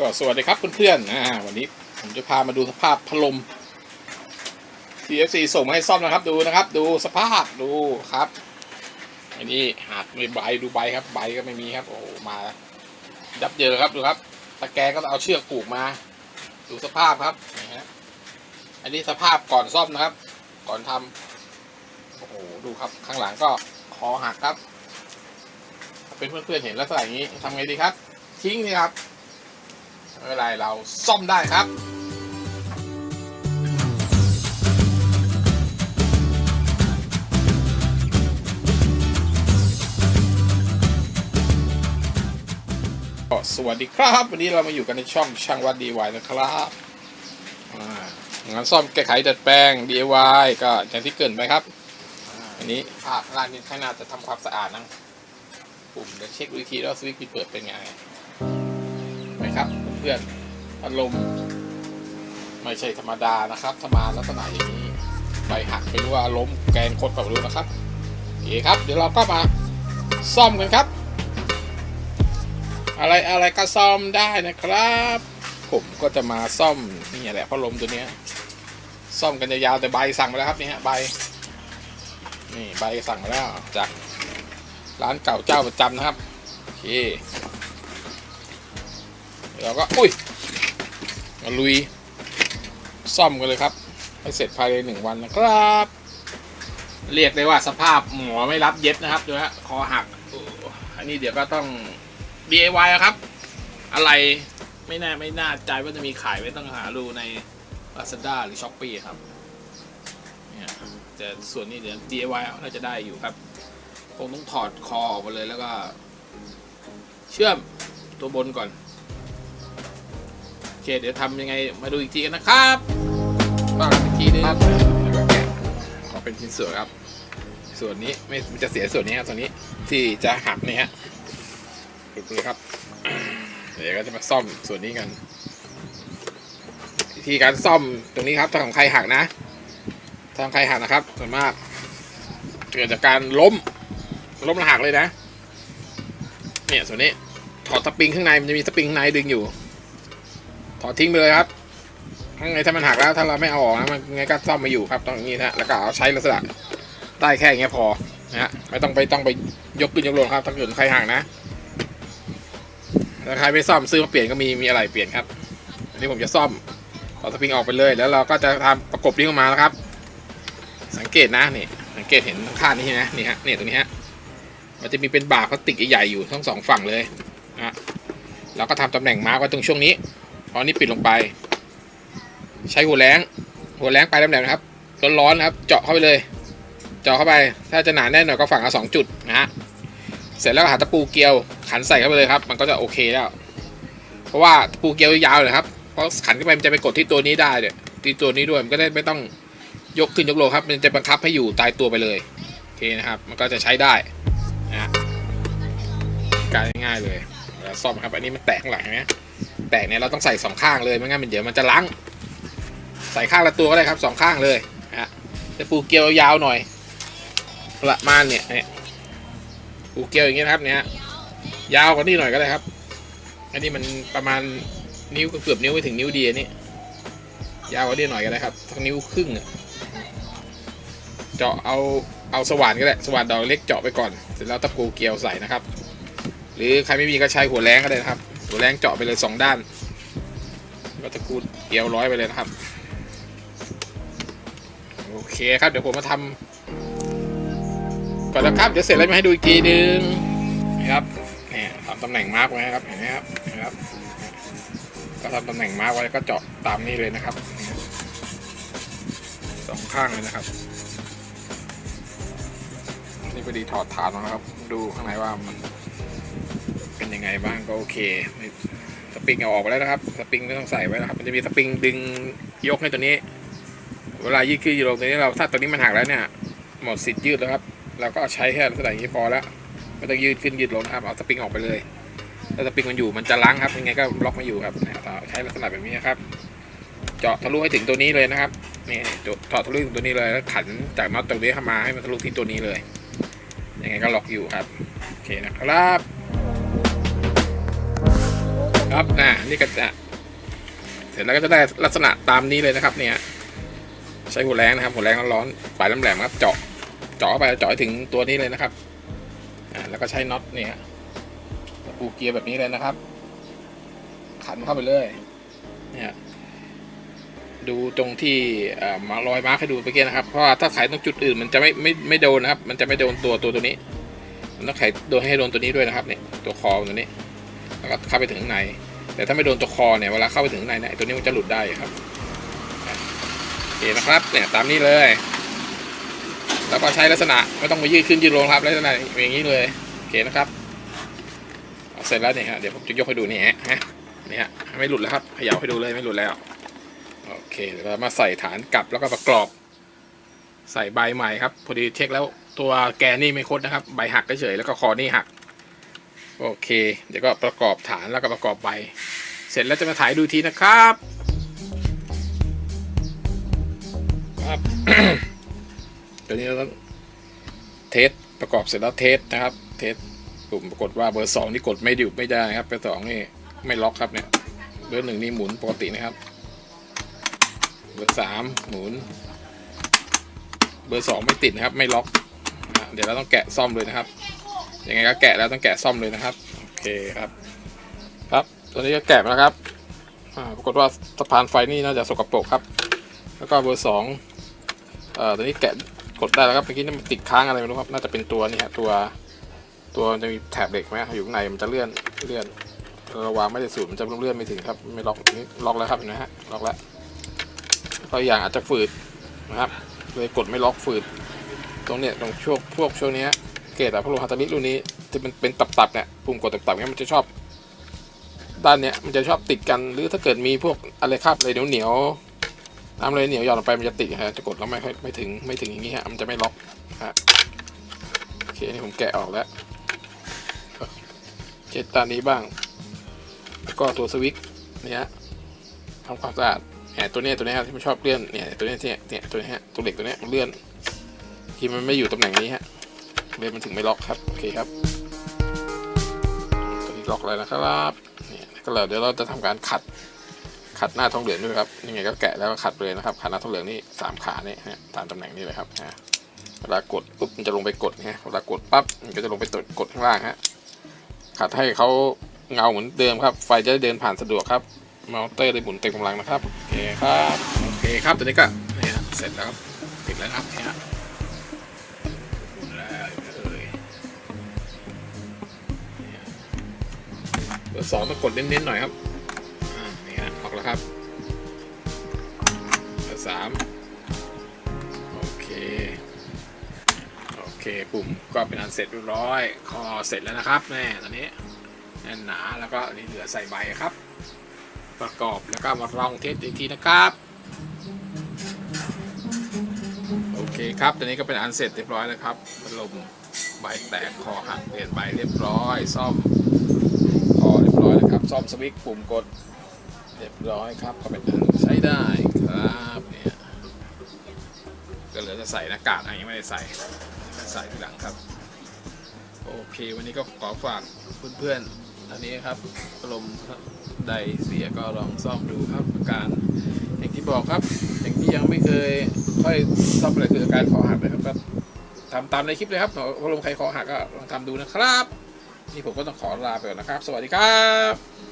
ก็สวัสดีครับเพื่อนๆอ่าวันนี้ผมจะพามาดูสภาพพัดลม TFC ส่งมาให้ซ่อมนะครับดูนะครับ ดูสภาพดูครับ อันนี้หากมีใบดูใบครับใบก็ไม่มีครับโอ้มายับเยินครับดูครับตะแกรงก็เอาเชือกผูกมา ดูสภาพครับนี่ฮะอันนี้สภาพก่อนซ่อมนะครับ ก่อนทำโอ้โหดูครับข้างหลังก็คอหักครับ เป็นเพื่อนๆเห็นลักษณะอย่างนี้ทำไงดีครับ ทิ้งนี่ครับ ไม่เป็นไรเราซ่อมได้ครับก็สวัสดีครับ วันนี้เรามาอยู่กันในช่องช่างวัด DIY นะครับอ่างานซ่อมแก้ไขดัดแปลง DIY ก็อย่างที่เกรินไปครับอ่าอันนี้ภาพร้านนี้ข้างหน้าจะทำความสะอาดนะปุ่มเดี๋ยวเช็ควิธีแล้วสวิตช์ปิดเปิดเป็นไงไหมครับ เพื่อนๆพัดลมไม่ใช่ธรรมดานะครับถ้ามาลักษณะอย่างนี้ใบหักไปรู้ว่าล้มแกนคดแบบรู้นะครับโอเคครับ เดี๋ยวเราก็มาซ่อมกันครับ อะไรอะไรก็ซ่อมได้นะครับ ผมก็จะมาซ่อมนี่แหละพัดลมตัวเนี้ยซ่อมกันยาวๆแต่ใบสั่งมาแล้วครับนี่ฮะใบนี่ใบสั่งมาแล้วจากร้านเก่าเจ้าประจำนะครับโอเค เราก็ อุ้ยมาลุย ซ่อมกันเลยครับ ให้เสร็จภายในหนึ่งวันนะครับ เรียกได้ว่าสภาพหมอไม่รับเย็บนะครับดูฮะคอหัก อันนี้เดี๋ยวก็ต้อง DIY ครับ อะไรไม่แน่ไม่น่าใจว่าจะมีขายไว้ต้องหาดูใน Lazada หรือ Shopee ครับเนี่ยแต่ส่วนนี้เดี๋ยว DIY น่าจะได้อยู่ครับ คงต้องถอดคอออกมาเลยแล้วก็ เชื่อมตัวบนก่อน เคเดี๋ยวทำยังไงมาดูอีกทีกันนะครับบ้างอีกทีนึงครับแล้วก็แกะขอเป็นชิ้นส่วนครับ ส่วนนี้ไม่มันจะเสียส่วนนี้ครับส่วนนี้ที่จะหักนี่ฮะดูเลยครับ เดี๋ยวก็จะมาซ่อมส่วนนี้กันวิธีการซ่อมตรงนี้ครับถ้าของใครหักนะถ้าของใครหักนะครับ ส่วนมากเกิดจากการล้มล้มแล้วหักเลยนะ เนี่ยส่วนนี้ถอดสปริงข้างในมันจะมีสปริงข้างในดึงอยู่ ถอดทิ้งไปเลยครับข้างในถ้ามันหักแล้วถ้าเราไม่เอาออกนะมันไงก็ซ่อมมาอยู่ครับต้องนี้นะแล้วก็เอาใช้ลักษณะได้แค่อย่างเงี้ยพอนะฮะไม่ต้องไปต้องไปยกขึ้นยกลงครับถ้าเกิดใครหักนะถ้าใครไม่ซ่อมซื้อมาเปลี่ยนก็มีมีอะไรเปลี่ยนครับอันนี้ผมจะซ่อมถอดสปริงออกไปเลย แล้วเราก็จะทำประกบลิงออกมาแล้วครับ สังเกตนะนี่สังเกตเห็นข้างนี้นะนี่ฮะนี่ตรงนี้ฮะมันจะมีเป็นบาร์พลาสติกใหญ่ๆอยู่ทั้งสองฝั่งเลยนะฮะเราก็ทำตำแหน่งมาร์กไว้ตรงช่วงนี้ พอนี้ปิดลงไป ใช้หัวแรงหัวแรงไปลำแหลมนะครับร้อนๆนะครับ เจาะเข้าไปเลย เจาะเข้าไป ถ้าจะหนาแน่นหน่อยก็ฝั่งละสองจุดนะฮะเสร็จแล้วหาตะปูเกลียวขันใส่เข้าไปเลยครับ มันก็จะโอเคแล้ว เพราะว่าตะปูเกลียวยาวเลยครับเพราะขันเข้าไปมันจะไปกดที่ตัวนี้ได้เนี่ยที่ตัวนี้ด้วยมันก็ได้ไม่ต้องยกขึ้นยกลงครับ มันจะบังคับให้อยู่ตายตัวไปเลยโอเคนะครับ มันก็จะใช้ได้นะการง่ายเลยแล้วซ่อมครับอันนี้มันแตกข้างหลังเนไหม แตกเนี่ยเราต้องใส่สองข้างเลยไม่งั้นมันเดี๋ยวมันจะล้างใส่ข้างละตัวก็ได้ครับสองข้างเลยฮะจะปูเกลียวยาวหน่อยประมาณเนี่ยเนี่ยปูเกลียวอย่างเงี้ยครับเนี่ยยาวกว่านี้หน่อยก็ได้ครับ อันนี้มันประมาณนิ้วเกือบนิ้วไปถึงนิ้วดีอันนี้ยาวกว่านี้หน่อยก็ได้ครับสักนิ้วครึ่งเจาะเอาเอาสว่านก็ได้สว่านดอกเล็กเจาะไปก่อน เสร็จแล้วตะปูเกลียวใส่นะครับ หรือใครไม่มีก็ใช้หัวแรงก็ได้นะครับ หัวแรงเจาะไปเลยสองด้านก็ตะกรูดเกี่ยวร้อยไปเลยนะครับ โอเคครับ เดี๋ยวผมมาทำก่อนแล้วครับ เดี๋ยวเสร็จแล้วมาให้ดูอีกทีนึงนะครับเนี่ยทำตำแหน่งมาร์กไว้นะครับเห็นไหมครับนะครับ ก็ทำตำแหน่งมาร์กไว้แล้วก็เจาะตามนี้เลยนะครับสองข้างเลยนะครับนี่พอดีถอดฐานออกนะครับ ดูข้างในว่ามัน ยังไงบ้างก็โอเคสปริงเอาออกไปแล้วนะครับสปริงไม่ต้องใส่ไว้นะครับ มันจะมีสปริงดึงยกให้ตัวนี้ เวลายืดขึ้นยืดลงตัวนี้เราถ้าตัวนี้มันหักแล้วเนี่ยหมดสิทธิ์ยืดแล้วครับเราก็ใช้แค่ลักษณะอย่างนี้พอแล้วไม่ต้องยืดขึ้นยืดลงนะครับเอาสปริงออกไปเลยถ้าสปริงมันอยู่มันจะล้างครับยังไงก็ล็อกม่อยู่ครับเนี่ยต่อใช้ลักษณะแบบนี้นครับ เจาะทะลุให้ถึงตัวนี้เลยนะครับนี่เจาะเจาะทะลุถึงตัวนี้เลยแล้วขันจากน็อตตรงนี้เข้ามาให้มันทะลุที่ตัวนี้เลยยังไงก็ล็อกอยู่ครับโอเคนะครับ อ่าปั๊บอ่านี่ก็จะเสร็จแล้วก็จะได้ลักษณะตามนี้เลยนะครับ เนี่ย ใช้หัวแรงนะครับ หัวแรงร้อนๆปลายแหลมๆครับ เจาะ เจาะไปเจาะถึงตัวนี้เลยนะครับอ่าแล้วก็ใช้น็อตเนี่ยปูเกียร์แบบนี้เลยนะครับ ขันเข้าไปเลย เนี่ยดูตรงที่มารอยมาร์คให้ดูเมื่อกี้นะครับ เพราะว่าถ้าไขตรงจุดอื่นมันจะไม่ไม่ไม่โดนนะครับ มันจะไม่โดนตัวตัวตัวนี้ มันต้องไขโดนให้โดนตัวนี้ด้วยนะครับเนี่ยตัวคอตัวนี้ แล้วก็เข้าไปถึงข้างใน แต่ถ้าไม่โดนตัวคอเนี่ยเวลาเข้าไปถึงข้างในเนี่ยตัวนี้มันจะหลุดได้ครับโอเคนะครับเนี่ยตามนี้เลย แล้วก็ใช้ลักษณะไม่ต้องมายืดขึ้นยืดลงครับลักษณะอย่างนี้เลยโอเคนะครับเเสร็จแล้วเนี่ยฮะเดี๋ยวผมจะยกให้ดูนี่ฮะนี่ฮะไม่หลุดแล้วครับเขย่าให้ดูเลยไม่หลุดแล้วโอเคเดี๋ยวเรามาใส่ฐานกลับแล้วก็ประกอบ ใส่ใบใหม่ครับ พอดีเช็คแล้วตัวแกนี่ไม่คดนะครับ ใบหักเฉยๆแล้วก็คอนี่หัก โอเค เดี๋ยวก็ประกอบฐานแล้วก็ประกอบใบ เสร็จแล้วจะมาถ่ายดูทีนะครับครับตัวนี้เราต้องเทสประกอบเสร็จแล้วเทสนะครับ เทสปุ่มปรากฏว่าเบอร์สองนี่กดไม่ดิวไม่ได้ครับเบอร์สองนี่ไม่ล็อกครับเนี่ยเบอร์หนึ่งนี่หมุนปกตินะครับ เบอร์สามหมุน เบอร์สองไม่ติดนะครับ ไม่ล็อก เดี๋ยวเราต้องแกะซ่อมเลยนะครับ ยังไงก็แกะแล้วต้องแกะซ่อมเลยนะครับ โอเคครับ ครับ ตัวนี้ก็แกะแล้วครับปรากฏว่าสะพานไฟนี่น่าจะสกปรกครับ แล้วก็เบอร์สองเอ่อตัวนี้แกะกดได้แล้วครับเมื่อกี้นี่มันติดค้างอะไรไม่รู้ครับ น่าจะเป็นตัวนี่ฮะตัว ตัวมันจะมีแถบเหล็กไหมอยู่ข้างในมันจะเลื่อนเลื่อนเราวางไม่ได้สูตรมันจะเลื่อนไม่ถึงครับ ไม่ล็อกนี่ล็อกแล้วครับเห็นไหมฮะล็อกแล้วก็อีกอย่างอาจจะฝืดนะครับเลยกดไม่ล็อกฝืด ตรงเนี้ยตรงช่วงพวกช่วงเนี้ย เกตอะพวกฮาตาริรุ่นนี้ที่มันเป็นตับๆเนี่ยปุ่มกดตับๆเนี่ยมันจะชอบ ด้านเนี้ยมันจะชอบติดกันหรือถ้าเกิดมีพวกอะไรคาบอะไรเหนียวๆน้ำอะไรเหนียวหย่อนลงไปมันจะติดฮะจะกดแล้วไม่ค่อยไม่ถึงไม่ถึงอย่างงี้ฮะมันจะไม่ล็อกฮะโอเคนี่ผมแกะออกแล้วเช็ดด้านนี้บ้าง แล้วก็ตัวสวิตช์เนี่ยทำความสะอาดแหมตัวเนี้ยตัวเนี้ยที่มันชอบเลื่อนเนี่ยตัวเนี้ยเนี่ยเนี่ยตัวเนี้ยฮะตัวเหล็กตัวเนี้ยมันเลื่อนที่มันไม่อยู่ตำแหน่งนี้ฮะ เบนมันถึงไม่ล็อกครับ โอเคครับตัวนี้ล็อกเลยนะครับนี่ก็เลยเดี๋ยวเราจะทำการขัด ขัดหน้าทองเหลืองด้วยครับยังไงก็แกะแล้วก็ขัดเลยนะครับ ขัดหน้าทองเหลืองนี่สามขาเนี่ยฮะตามตำแหน่งนี้เลยครับนะเวลากดปุ๊บมันจะลงไปกดนะเวลากดปั๊บมันก็จะลงไปตดกดข้างล่างฮะขัดให้เขาเงาเหมือนเดิมครับ ไฟจะได้เดินผ่านสะดวกครับมอเตอร์ได้หมุนเต็มกำลังนะครับโอเคครับโอเคครับตัวนี้ก็เนี่ยเสร็จแล้วครับติดแล้วครับเนี่ย บอร์สองมากดเน้นๆหน่อยครับนี่ฮะออกแล้วครับเบอร์สามโอเค โอเค ปุ่มก็เป็นอันเสร็จเรียบร้อย คอเสร็จแล้วนะครับแม่ตอนนี้แน่นหนาแล้วก็อันนี้เหลือใส่ใบครับ ประกอบแล้วก็มาลองเทสอีกทีนะครับโอเคครับตอนนี้ก็เป็นอันเสร็จเรียบร้อยแล้วครับพัดลมใบแตกคอหักเปลี่ยนใบเรียบร้อย ซ่อม พอเรียบร้อยนะ ครับซ่อมสวิตช์ปุ่มกดเรียบร้อยครับก็เป็นใช้ได้ครับเนี่ยก็เหลือจะใส่หน้ากากอันยังไม่ได้ใส่ใส่ทีหลังครับ โอเค วันนี้ก็ขอฝากเพื่อนๆอันนี้ครับอารมณ์ใดเสียก็ลองซ่อมดูครับการอย่างที่บอกครับ อย่างที่ยังไม่เคยค่อยซ่อมอะไรคือการคอหักเลยครับก็ทำตามในคลิปเลยครับอารมณ์ใครคอหักก็ลองทำดูนะครับ นี่ผมก็ต้องขอลาไปก่อนนะครับ สวัสดีครับ